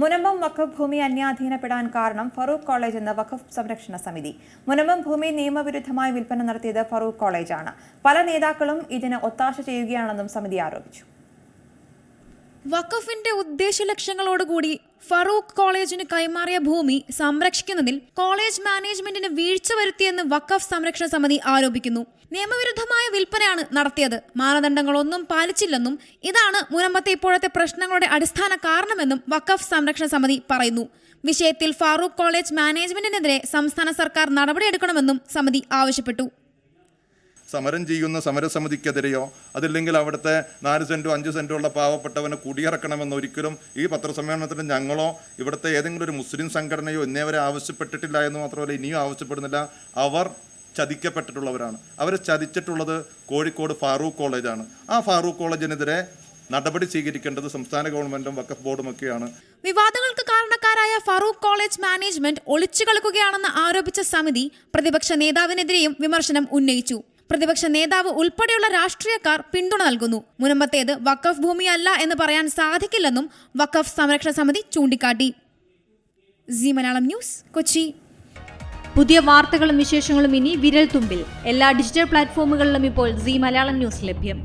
മുനമ്പം വഖഫ് ഭൂമി അന്യാധീനപ്പെടാൻ കാരണം ഫറൂഖ് കോളേജ് എന്ന വഖഫ് സംരക്ഷണ സമിതി. മുനമ്പം ഭൂമി നിയമവിരുദ്ധമായി വിൽപ്പന നടത്തിയത് ഫറൂഖ് കോളേജാണ്. പല നേതാക്കളും ഇതിന് ഒത്താശ ചെയ്യുകയാണെന്നും സമിതി ആരോപിച്ചു. വഖഫിന്റെ ഉദ്ദേശ ലക്ഷ്യങ്ങളോടുകൂടി ഫറൂഖ് കോളേജിന് കൈമാറിയ ഭൂമി സംരക്ഷിക്കുന്നതിൽ കോളേജ് മാനേജ്മെന്റിന് വീഴ്ച വരുത്തിയെന്ന് വഖഫ് സംരക്ഷണ സമിതി ആരോപിക്കുന്നു. നിയമവിരുദ്ധമായ വിൽപ്പനയാണ് നടത്തിയത്. മാനദണ്ഡങ്ങളൊന്നും പാലിച്ചില്ലെന്നും ഇതാണ് മുനമ്പത്തെ ഇപ്പോഴത്തെ പ്രശ്നങ്ങളുടെ അടിസ്ഥാന കാരണമെന്നും വഖഫ് സംരക്ഷണ സമിതി പറയുന്നു. വിഷയത്തിൽ ഫാറൂഖ് കോളേജ് മാനേജ്മെന്റിനെതിരെ സംസ്ഥാന സർക്കാർ നടപടിയെടുക്കണമെന്നും സമിതി ആവശ്യപ്പെട്ടു. സമരം ചെയ്യുന്ന സമരസമിതിക്കെതിരെയോ അതില്ലെങ്കിൽ അവിടുത്തെ നാല് സെന്റോ അഞ്ച് സെന്റോ ഉള്ള പാവപ്പെട്ടവനെ കുടിയിറക്കണമെന്ന് ഒരിക്കലും ഈ പത്രസമ്മേളനത്തിൽ ഞങ്ങളോ ഇവിടുത്തെ ഏതെങ്കിലും ഒരു മുസ്ലിം സംഘടനയോ ഇന്നേവരെ ആവശ്യപ്പെട്ടിട്ടില്ല എന്ന് മാത്രമല്ല ഇനിയും ആവശ്യപ്പെടുന്നില്ല. അവർ ചതിക്കപ്പെട്ടിട്ടുള്ളവരാണ്. അവരെ ചതിച്ചിട്ടുള്ളത് കോഴിക്കോട് ഫാറൂഖ് കോളേജാണ്. ആ ഫാറൂഖ് കോളേജിനെതിരെ നടപടി സ്വീകരിക്കേണ്ടത് സംസ്ഥാന ഗവൺമെന്റും വക്കഫ് ബോർഡും ഒക്കെയാണ് വിവാദങ്ങൾക്ക് കാരണക്കാരായ ഫാറൂഖ് കോളേജ് മാനേജ്മെന്റ് ഒളിച്ചു കളിക്കുകയാണെന്ന് ആരോപിച്ച സമിതി പ്രതിപക്ഷ നേതാവിനെതിരെയും വിമർശനം ഉന്നയിച്ചു. പ്രതിപക്ഷ നേതാവ് ഉൾപ്പെടെയുള്ള രാഷ്ട്രീയക്കാർ പിന്തുണ നൽകുന്നു. മുനമ്പത്തേത് വഖഫ് ഭൂമിയല്ല എന്ന് പറയാൻ സാധിക്കില്ലെന്നും വഖഫ് സംരക്ഷണ സമിതി ചൂണ്ടിക്കാട്ടി. C Malayalam news Kochi. പുതിയ വാർത്തകളും വിശേഷങ്ങളും ഇനി വിരൽ തുമ്പിൽ എല്ലാ ഡിജിറ്റൽ പ്ലാറ്റ്ഫോമുകളിലും ഇപ്പോൾ സി മലയാളം ന്യൂസ് ലഭ്യം.